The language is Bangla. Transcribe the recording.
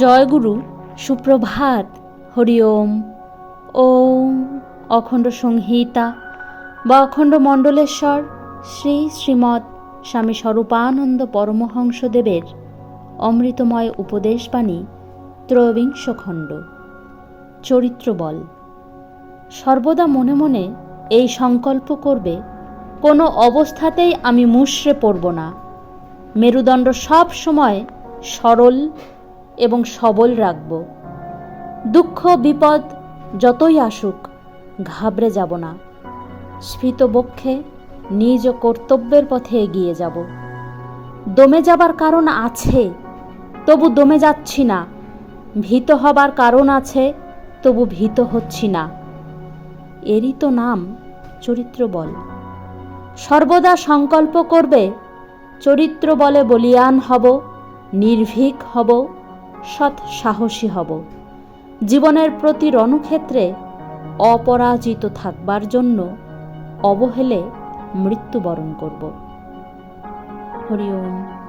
জয়গুরু, সুপ্রভাত, হরি ওম। অখণ্ড সংহিতা বা অখণ্ড মণ্ডলেশ্বর, শ্রী শ্রীমৎ স্বামী স্বরূপানন্দ পরমহংসদেবের অমৃতময় উপদেশবাণী ত্রয়োবিংশ খণ্ড। চরিত্র বল সর্বদা মনে মনে এই সংকল্প করবে, কোনো অবস্থাতেই আমি মুষড়ে পড়ব না। মেরুদণ্ড সব সময় সরল এবং সবল রাখব। দুঃখ, বিপদ যতই আসুক, ঘাবড়ে যাব না। স্ফীত বক্ষে নিজ কর্তব্যের পথে এগিয়ে যাব। দমে যাবার কারণ আছে, তবু দমে যাচ্ছি না। ভীত হবার কারণ আছে, তবু ভীত হচ্ছি না। এরই তো নাম চরিত্র বল। সর্বদা সংকল্প করবে, চরিত্র বলে বলিয়ান হব, নির্ভীক হব। সৎ সাহসী হব। জীবনের প্রতি রণক্ষেত্রে অপরাজিত থাকবার জন্য অবহেলে মৃত্যুবরণ করব। হরি ওম।